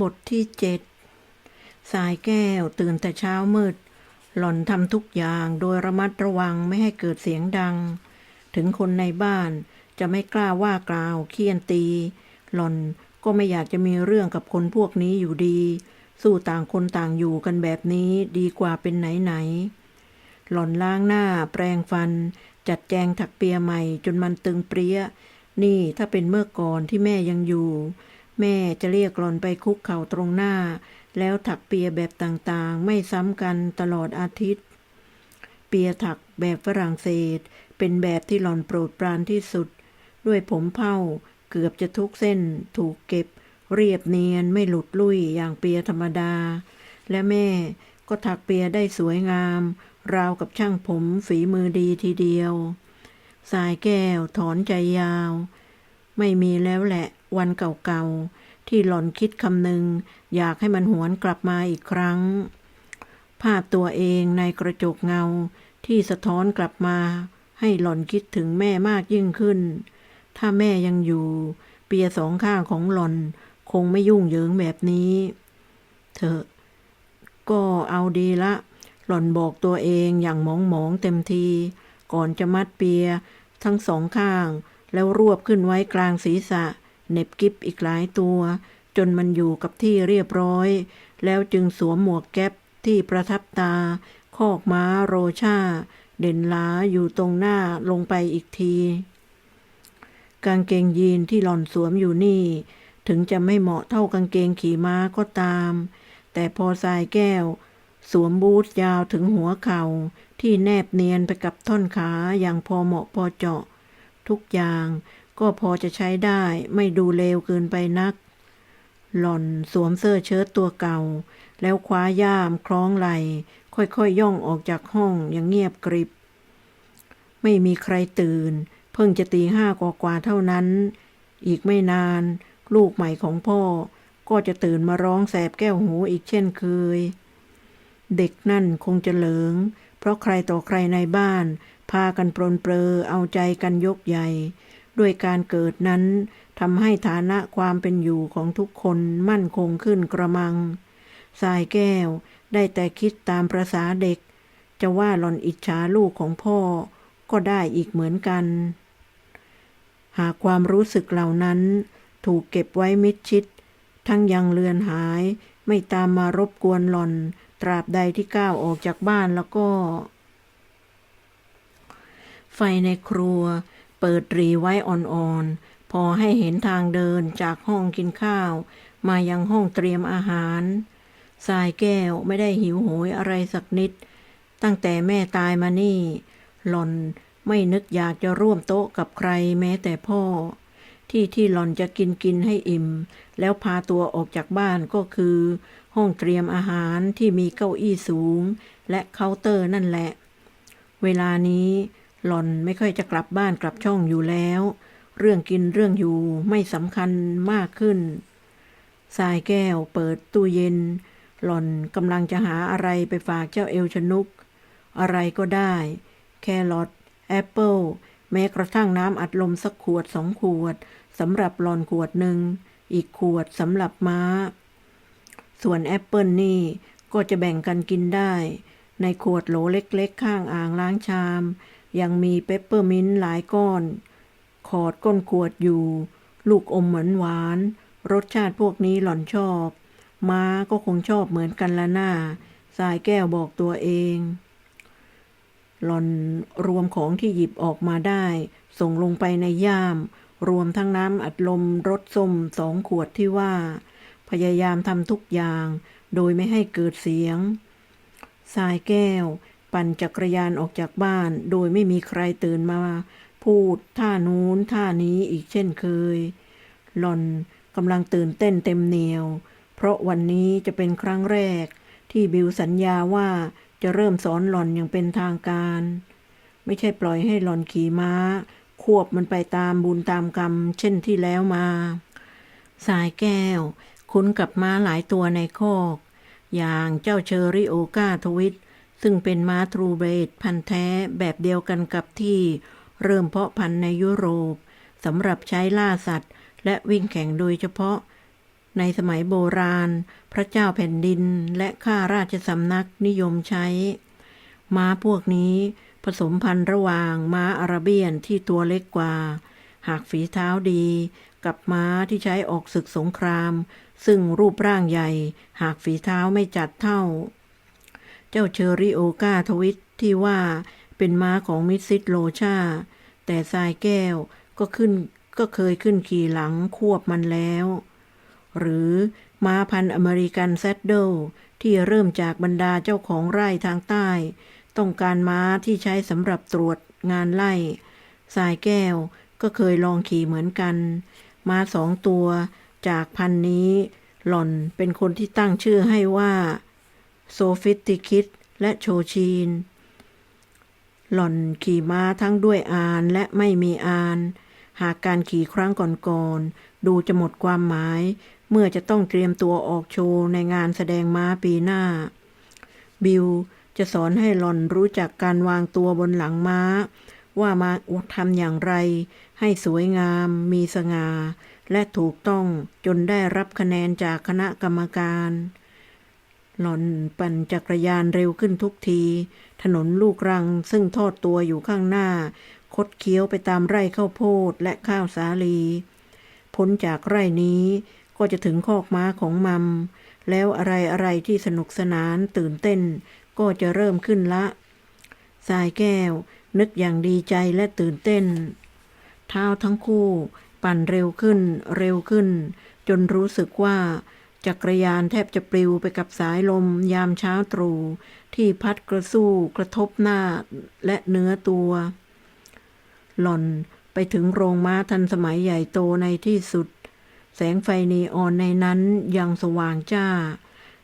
บทที่เจ็ดสายแก้วตื่นแต่เช้ามืด หล่อนทำทุกอย่างโดยระมัดระวังไม่ให้เกิดเสียงดัง ถึงคนในบ้านจะไม่กล้าว่ากล่าวเคี่ยนตี หล่อนก็ไม่อยากจะมีเรื่องกับคนพวกนี้อยู่ดี สู้ต่างคนต่างอยู่กันแบบนี้ดีกว่าเป็นไหนไหน หล่อนล้างหน้าแปรงฟัน จัดแจงถักเปียใหม่จนมันตึงเปรี้ย นี่ถ้าเป็นเมื่อก่อนที่แม่ยังอยู่ แม่จะเรียกหล่อนไปคุกเข่าตรงหน้า แล้วถักเปียแบบต่างๆ ไม่ซ้ำกันตลอดอาทิตย์ เปียถักแบบฝรั่งเศส เป็นแบบที่หล่อนโปรดปรานที่สุด ด้วยผมเผ้าเกือบจะทุกเส้นถูกเก็บ เรียบเนียนไม่หลุดลุ่ยอย่างเปียธรรมดา และแม่ก็ถักเปียได้สวยงาม ราวกับช่างผมฝีมือดีทีเดียว สายแก้วถอนใจยาว ไม่มีแล้วแหละ วันเก่าๆ ที่หล่อนคิดคำหนึ่งอยากให้มันหวนกลับมาอีกครั้ง ภาพตัวเองในกระจกเงาที่สะท้อนกลับมา ให้หล่อนคิดถึงแม่มากยิ่งขึ้น ถ้าแม่ยังอยู่ เปียสองข้างของหล่อนคงไม่ยุ่งเหยิงแบบนี้เถอะก็เอาดีละ หล่อนบอกตัวเองอย่างมองมองๆเต็มที ก่อนจะมัดเปียทั้งสองข้างแล้วรวบขึ้นไว้กลางศีรษะ เน็บกิบอีกหลายตัว จนมันอยู่กับที่เรียบร้อย แล้วจึงสวมหมวกแก๊ปที่ประทับตา คอกม้าโรชา เด่นหลาอยู่ตรงหน้าลงไปอีกที กางเกงยีนที่หล่อนสวมอยู่นี่ ถึงจะไม่เหมาะเท่ากางเกงขี่ม้าก็ตาม แต่พอสายแก้ว สวมบูทยาวถึงหัวเข่าที่แนบเนียนไปกับท่อนขาอย่างพอเหมาะพอเจาะ ทุกอย่าง ก็พอจะใช้ได้ไม่ดูเลวเกินไปนัก หล่อนสวมเสื้อเชิ้ตตัวเก่า แล้วคว้าย่ามคล้องไหลค่อยๆยย่องออกจากห้องอย่างเงียบกริบ ไม่มีใครตื่น เพิ่งจะตีห้ากว่าๆเท่านั้น อีกไม่นาน ลูกใหม่ของพ่อก็จะตื่นมาร้องแสบแก้วหูอีกเช่นเคย เด็กนั่นคงจะเหลิง เพราะใครต่อใครในบ้าน พากันปรนเปรอเอาใจกันยกใหญ่ ด้วยการเกิดนั้นทำให้ฐานะความเป็นอยู่ของทุกคนมั่นคงขึ้นกระมังสายแก้วได้แต่คิดตามประษาเด็ก จะว่าหล่อนอิจฉาลูกของพ่อก็ได้อีกเหมือนกัน หากความรู้สึกเหล่านั้นถูกเก็บไว้มิดชิด ทั้งยังเลือนหายไม่ตามมารบกวนหล่อน ตราบใดที่ก้าวออกจากบ้านแล้วก็ ไฟในครัว เปิดรีไว้อ่อนๆ พอให้เห็นทางเดินจากห้องกินข้าว มายังห้องเตรียมอาหารสายแก้วไม่ได้หิวโหยอะไรสักนิด ตั้งแต่แม่ตายมานี่ หล่อนไม่นึกอยากจะร่วมโต๊ะกับใครแม้แต่พ่อ ที่ที่หล่อนจะกินกินให้อิ่ม แล้วพาตัวออกจากบ้านก็คือ ห้องเตรียมอาหารที่มีเก้าอี้สูง และเคาน์เตอร์นั่นแหละ เวลานี้ หล่อนไม่ค่อยจะกลับบ้านกลับช่องอยู่แล้ว เรื่องกินเรื่องอยู่ไม่สำคัญมากขึ้นสายแก้วเปิดตู้เย็น หล่อนกำลังจะหาอะไรไปฝากเจ้าเอลชนุก อะไรก็ได้ แครอทแอปเปิลแม้กระทั่งน้ำอัดลมสักขวดสองขวดสำหรับหลอนขวดหนึ่ง อีกขวดสำหรับม้า ส่วนแอปเปิลนี่ก็จะแบ่งกันกินได้ ในขวดโหลเล็กๆ ข้างอ่างล้างชาม ยังมีเปปเปอร์มินต์หลายก้อน ขอดก้นขวดอยู่ ลูกอมเหมือนหวาน รสชาติพวกนี้หล่อนชอบ ม้าก็คงชอบเหมือนกันละหน้า สายแก้วบอกตัวเอง หล่อนรวมของที่หยิบออกมาได้ ส่งลงไปในย่าม รวมทั้งน้ำอัดลมรสส้มสองขวดที่ว่า พยายามทำทุกอย่าง โดยไม่ให้เกิดเสียง สายแก้ว ปั่นจักรยานออกจากบ้าน โดยไม่มีใครตื่นมา พูดท่านู้นท่านี้อีกเช่นเคย หล่อนกำลังตื่นเต้นเต็มเหนียว เพราะวันนี้จะเป็นครั้งแรก ที่บิวสัญญาว่าจะเริ่มสอนหล่อนอย่างเป็นทางการ ไม่ใช่ปล่อยให้หล่อนขี่ม้า ควบมันไปตามบุญตามกรรม เช่นที่แล้วมา สายแก้ว คุ้นกับม้าหลายตัวในคอก อย่างเจ้าเชอริโอกาทวิต ซึ่งเป็นม้าทรูเบรดพันธุ์แท้แบบเดียวกันกับที่เริ่มเพาะพันธุ์ในยุโรปสำหรับใช้ล่าสัตว์ และวิ่งแข่งโดยเฉพาะ ในสมัยโบราณ พระเจ้าแผ่นดินและข้าราชสำนักนิยมใช้ ม้าพวกนี้ผสมพันธุ์ระหว่างม้าอาราเบียนที่ตัวเล็กกว่า หากฝีเท้าดี กับม้าที่ใช้ออกศึกสงคราม ซึ่งรูปร่างใหญ่ หากฝีเท้าไม่จัดเท่า เจ้าเชอริโอกาทวิตที่ว่าเป็นม้าของมิสซิสโลชา แต่ทรายแก้วก็ขึ้นก็เคยขึ้นขี่หลังควบมันแล้ว หรือม้าพันอเมริกันแซดเดิลที่เริ่มจากบรรดาเจ้าของไร่ทางใต้ ต้องการม้าที่ใช้สำหรับตรวจงานไล่สายแก้วก็เคยลองขี่เหมือนกัน ม้าสองตัวจากพันนี้ หล่อนเป็นคนที่ตั้งชื่อให้ว่า โซฟิติคิดและโชชีน หล่อนขี่ม้าทั้งด้วยอานและไม่มีอาน หากการขี่ครั้งก่อนๆดูจะหมดความหมาย เมื่อจะต้องเตรียมตัวออกโชว์ในงานแสดงม้าปีหน้า บิลจะสอนให้หล่อนรู้จักการวางตัวบนหลังม้า ว่ามาทำอย่างไร ให้สวยงาม มีสง่าและถูกต้องจนได้รับคะแนนจากคณะกรรมการ หล่อนปั่นจักรยานเร็วขึ้นทุกที ถนนลูกรังซึ่งทอดตัวอยู่ข้างหน้า คดเคี้ยวไปตามไร่ข้าวโพดและข้าวสาลี พ้นจากไร่นี้ก็จะถึงคอกม้าของมัม แล้วอะไรอะไรที่สนุกสนานตื่นเต้น ก็จะเริ่มขึ้นละสายแก้ว นึกอย่างดีใจและตื่นเต้น เท้าทั้งคู่ ปั่นเร็วขึ้น เร็วขึ้น จนรู้สึกว่า จักรยานแทบจะปลิวไปกับสายลมยามเช้าตรู่ที่พัดกระสู้กระทบหน้าและเนื้อตัว หล่อนไปถึงโรงม้าทันสมัยใหญ่โตในที่สุด แสงไฟนีออนในนั้นยังสว่างจ้า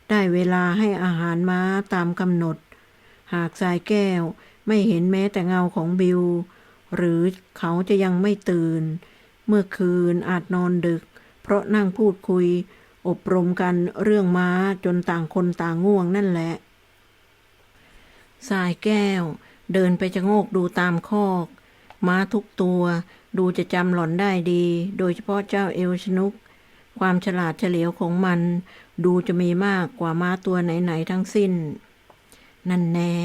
ได้เวลาให้อาหารม้าตามกำหนด หากสายแก้วไม่เห็นแม้แต่เงาของบิลหรือเขาจะยังไม่ตื่น เมื่อคืนอาจนอนดึก เพราะนั่งพูดคุย อบรมกันเรื่องม้าจนต่างคนต่างง่วงนั่นแหละสายแก้ว เดินไปจะโงกดูตามคอก ม้าทุกตัวดูจะจำหล่อนได้ดี โดยเฉพาะเจ้าเอลชนุก ความฉลาดเฉลียวของมัน ดูจะมีมากกว่าม้าตัวไหน ๆ ทั้งสิ้น นั่นแน่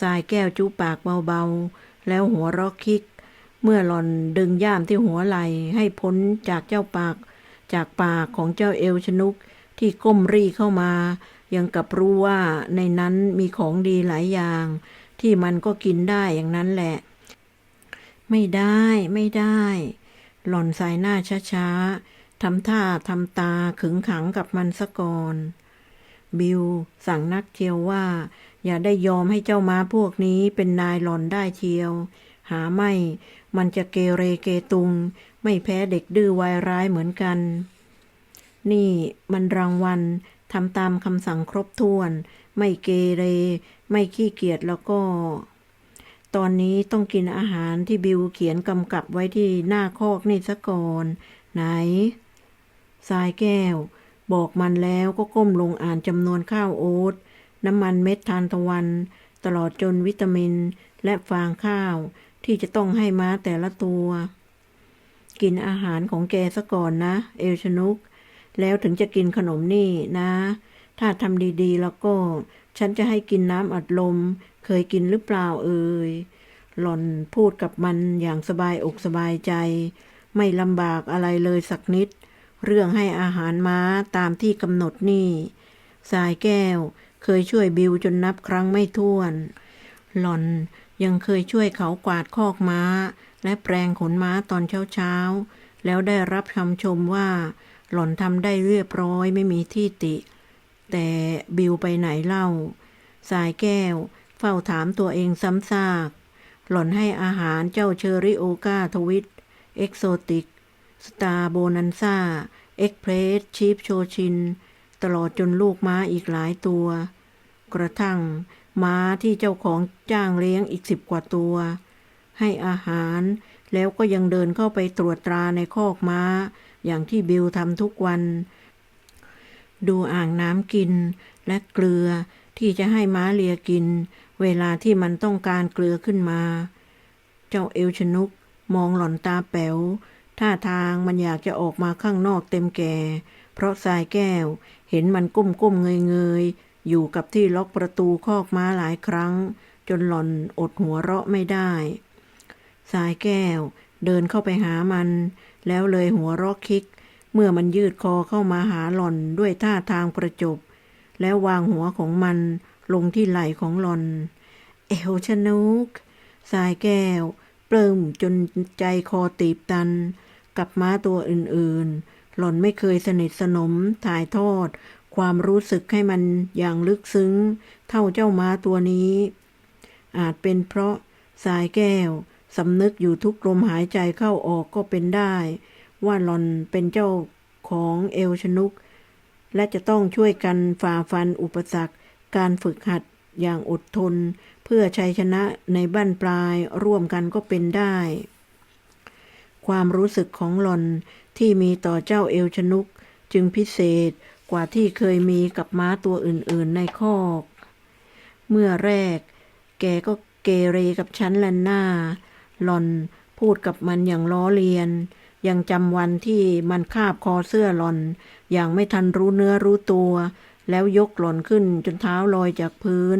สายแก้วจูปากเบาๆ แล้วหัวรอกคิก เมื่อหล่อนดึงย่ามที่หัวไหลให้พ้นจากเจ้าปาก จากปากของเจ้าเอลชนุกที่ก้มรีเข้ามา ยังกับรู้ว่าในนั้นมีของดีหลายอย่าง ที่มันก็กินได้อย่างนั้นแหละ ไม่ได้ไม่ได้ หล่อนสายหน้าช้าๆทำท่าทำตาขึงขังกับมันซะก่อน บิลสั่งนักเที่ยวว่า อย่าได้ยอมให้เจ้าม้าพวกนี้เป็นนายหล่อนได้เที่ยว หาไม่มันจะเกเรเกตุง ไม่แพ้เด็กดื้อวายร้ายเหมือนกัน นี่มันรางวัลทำตามคำสั่งครบถ้วน ไม่เกเร ไม่ขี้เกียจแล้วก็ ตอนนี้ต้องกินอาหารที่บิวเขียนกำกับไว้ที่หน้าคอกนี่ซะก่อน ไหนสายแก้ว บอกมันแล้วก็ก้มลงอ่านจำนวนข้าวโอ๊ตน้ำมันเม็ดทานตะวัน ตลอดจนวิตามินและฟางข้าวที่จะต้องให้ม้าแต่ละตัว กินอาหารของแกซะก่อนนะ เอลชนุก แล้วถึงจะกินขนมนี่นะ ถ้าทำดีๆ แล้วก็ ฉันจะให้กินน้ำอัดลม เคยกินหรือเปล่าเอ่ยหล่อนพูดกับมันอย่างสบายอกสบายใจ ไม่ลำบากอะไรเลยสักนิด เรื่องให้อาหารม้าตามที่กำหนดนี่สายแก้วเคยช่วยบิวจนนับครั้งไม่ถ้วน หล่อนยังเคยช่วยเขากวาดคอกม้า และแปลงขนม้าตอนเช้าๆ แล้วได้รับคำชมว่าหล่อนทำได้เรียบร้อยไม่มีที่ติ แต่บิวไปไหนเล่า สายแก้ว เฝ้าถามตัวเองซ้ำซาก หล่อนให้อาหารเจ้าเชอริโอกาทวิต เอ็กโซติก สตาร์โบนันซ่า เอ็กเพรสชีฟโชชิน ตลอดจนลูกม้าอีกหลายตัว กระทั่งม้าที่เจ้าของจ้างเลี้ยงอีกสิบกว่าตัว ให้อาหาร แล้วก็ยังเดินเข้าไปตรวจตราในคอกม้า อย่างที่บิลทำทุกวัน ดูอ่างน้ำกินและเกลือที่จะให้ม้าเลียกิน เวลาที่มันต้องการเกลือขึ้นมา เจ้าเอลชนุกมองหล่อนตาแป๋วท่าทางมันอยากจะออกมาข้างนอกเต็มแก่ เพราะสายแก้วเห็นมันก้มก้มเงยเงยอยู่กับที่ล็อกประตูคอกม้าหลายครั้ง จนหล่อนอดหัวเราะไม่ได้ สายแก้ว เดินเข้าไปหามัน แล้วเลยหัวราะคิก เมื่อมันยืดคอเข้ามาหาหล่อนด้วยท่าทางประจบ แล้ววางหัวของมันลงที่ไหล่ของหล่อน เอวชนุก สายแก้ว เปลื้มจนใจคอตีบตัน กับม้าตัวอื่นๆ หล่อนไม่เคยสนิทสนมถ่ายทอด ความรู้สึกให้มันอย่างลึกซึ้ง เท่าเจ้าม้าตัวนี้ อาจเป็นเพราะสายแก้ว สำนึกอยู่ทุกลมหายใจเข้าออกก็เป็นได้ ว่าหลอนเป็นเจ้าของเอลชนุก และจะต้องช่วยกันฝ่าฟันอุปสรรค การฝึกหัดอย่างอดทน เพื่อชัยชนะในบ้านปลายร่วมกันก็เป็นได้ ความรู้สึกของหลอนที่มีต่อเจ้าเอลชนุก จึงพิเศษกว่าที่เคยมีกับม้าตัวอื่น ๆ ในคอก เมื่อแรก แกก็เกเรกับฉันแลนหน้า หลอนพูดกับมันอย่างล้อเลียน ยังจำวันที่มันคาบคอเสื้อหลอน อย่างไม่ทันรู้เนื้อรู้ตัว แล้วยกหล่อนขึ้นจนเท้าลอยจากพื้น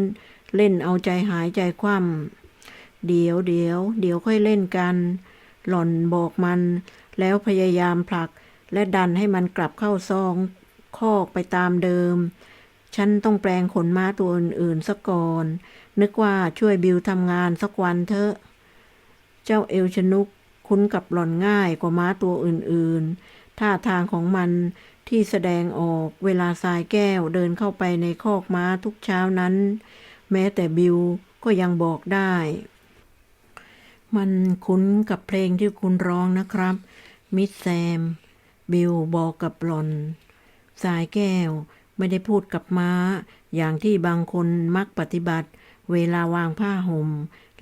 เล่นเอาใจหายใจคว่ำเดี๋ยวเดี๋ยวเดี๋ยวค่อยเล่นกัน หล่อนบอกมัน แล้วพยายามผลักและดันให้มันกลับเข้าซองคอกไปตามเดิม ฉันต้องแปลงขนม้าตัวอื่นๆซะก่อน นึกว่าช่วยบิวทำงานสักวันเถอะ เจ้าเอลชนุกคุ้นกับหล่อนง่ายกว่าม้าตัวอื่นๆ ท่าทางของมันที่แสดงออกเวลาสายแก้วเดินเข้าไปในคอกม้าทุกเช้านั้น แม้แต่บิวก็ยังบอกได้ มันคุ้นกับเพลงที่คุณร้องนะครับ มิสแซม บิวบอกกับหลอน สายแก้วไม่ได้พูดกับม้า อย่างที่บางคนมักปฏิบัติ เวลาวางผ้าห่ม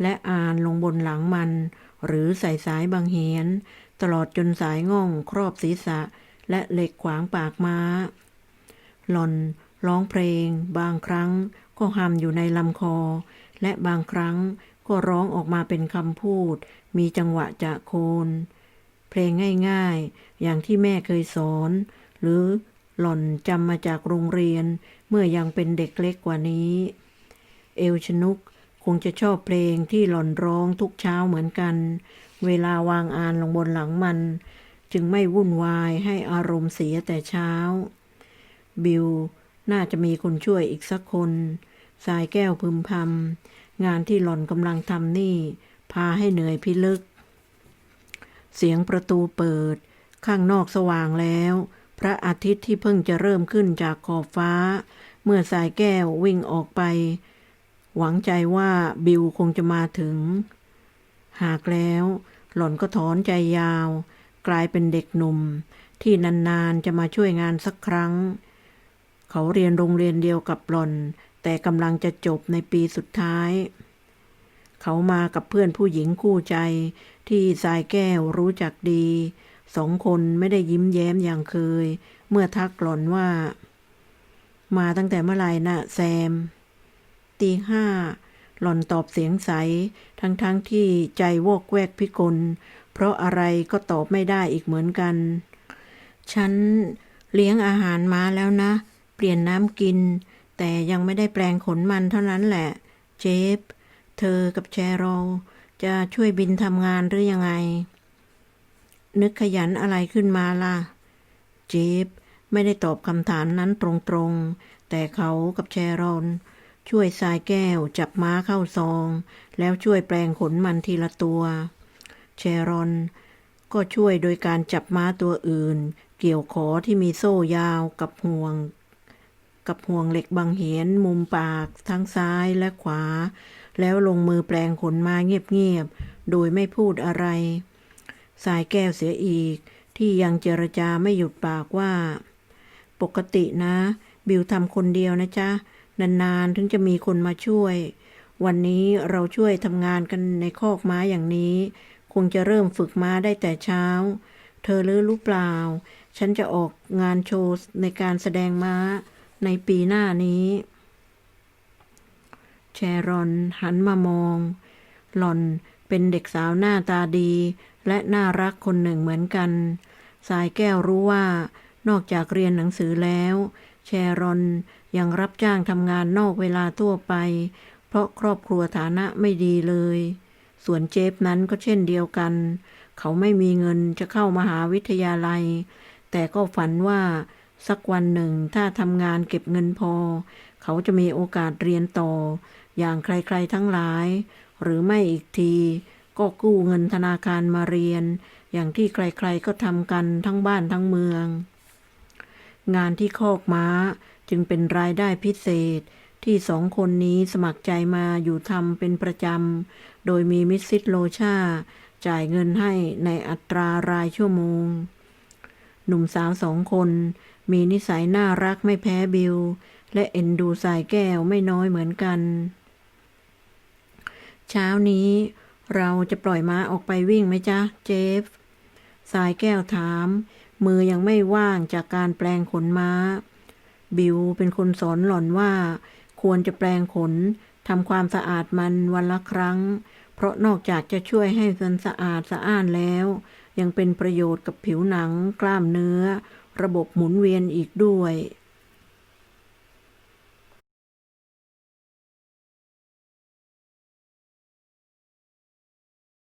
และอ่านลงบนหลังมัน หรือใส่สายบางเหียน ตลอดจนสายง่องครอบศีรษะ และเหล็กขวางปากม้า หล่อนร้องเพลง บางครั้งก็หำอยู่ในลำคอ และบางครั้งก็ร้องออกมาเป็นคำพูด มีจังหวะจะโคน เพลงง่ายๆ อย่างที่แม่เคยสอน หรือหล่อนจำมาจากโรงเรียนเมื่อยังเป็นเด็กเล็กกว่านี้ เอลชนุก คงจะชอบเพลงที่หล่อนร้องทุกเช้าเหมือนกัน เวลาวางอ่านลงบนหลังมัน จึงไม่วุ่นวายให้อารมณ์เสียแต่เช้า บิลน่าจะมีคนช่วยอีกสักคนสายแก้วพึมพำงานที่หล่อนกำลังทำนี่ พาให้เหนื่อยพิลึก เสียงประตูเปิด ข้างนอกสว่างแล้ว พระอาทิตย์ที่เพิ่งจะเริ่มขึ้นจากขอบฟ้า เมื่อสายแก้ววิ่งออกไป หวังใจว่าบิลคงจะมาถึง หากแล้วหล่อนก็ถอนใจยาว กลายเป็นเด็กหนุ่ม ที่นานๆจะมาช่วยงานสักครั้ง เขาเรียนโรงเรียนเดียวกับหล่อน แต่กำลังจะจบในปีสุดท้าย เขามากับเพื่อนผู้หญิงคู่ใจ ที่สายแก้วรู้จักดี สองคนไม่ได้ยิ้มแย้มอย่างเคย เมื่อทักหล่อนว่า มาตั้งแต่เมื่อไหร่น่ะแซม ตีห้า หล่อนตอบเสียงใส ทั้งๆทที่ใจวอกแวกพิกล เพราะอะไรก็ตอบไม่ได้อีกเหมือนกัน ฉันเลี้ยงอาหารมาแล้วนะ เปลี่ยนน้ำกิน แต่ยังไม่ได้แปลงขนมันเท่านั้นแหละ เจฟ เธอกับแชโรจะช่วยบินทำงานหรือยังไง นึกขยันอะไรขึ้นมาล่ะ เจฟไม่ได้ตอบคำถามนั้นตรงๆ แต่เขากับแชโรล ช่วยสายแก้วจับม้าเข้าซอง แล้วช่วยแปลงขนมันทีละตัวแชรอน ก็ช่วยโดยการจับม้าตัวอื่น เกี่ยวขอที่มีโซ่ยาวกับห่วง กับห่วงเหล็กบางเหียนมุมปากทั้งซ้ายและขวา แล้วลงมือแปลงขนมาเงียบๆ โดยไม่พูดอะไร สายแก้วเสียอีก ที่ยังเจรจาไม่หยุดปากว่า ปกตินะ บิวทำคนเดียวนะจ๊ะ นานๆ ถึงจะมีคนมาช่วย วันนี้เราช่วยทำงานกันในคอกม้าอย่างนี้ คงจะเริ่มฝึกม้าได้แต่เช้า เธอรู้หรือเปล่า ฉันจะออกงานโชว์ในการแสดงม้าในปีหน้านี้แชรอนหันมามอง หล่อนเป็นเด็กสาวหน้าตาดี และน่ารักคนหนึ่งเหมือนกัน สายแก้วรู้ว่า นอกจากเรียนหนังสือแล้ว แชรอน ยังรับจ้างทำงานนอกเวลาทั่วไป เพราะครอบครัวฐานะไม่ดีเลย ส่วนเจฟนั้นก็เช่นเดียวกัน เขาไม่มีเงินจะเข้ามหาวิทยาลัย แต่ก็ฝันว่าสักวันหนึ่งถ้าทำงานเก็บเงินพอ เขาจะมีโอกาสเรียนต่อ อย่างใครๆทั้งหลาย หรือไม่อีกที ก็กู้เงินธนาคารมาเรียน อย่างที่ใครๆก็ทำกันทั้งบ้านทั้งเมือง งานที่คอกม้าจึงเป็นรายได้พิเศษ ที่สองคนนี้สมัครใจมาอยู่ทำเป็นประจำ โดยมีมิสซิสโลชา จ่ายเงินให้ในอัตรารายชั่วโมง หนุ่มสาวสองคน มีนิสัยน่ารักไม่แพ้บิล และเอ็นดูสายแก้วไม่น้อยเหมือนกัน เช้านี้เราจะปล่อยม้าออกไปวิ่งไหมจ๊ะ เจฟ สายแก้วถาม มือยังไม่ว่างจากการแปลงขนม้า บิวเป็นคนสอนหล่อนว่า ควรจะแปลงขนทำความสะอาดมันวันละครั้ง เพราะนอกจากจะช่วยให้มันสะอาดสะอ้านแล้ว ยังเป็นประโยชน์กับผิวหนัง กล้ามเนื้อ ระบบหมุนเวียนอีกด้วย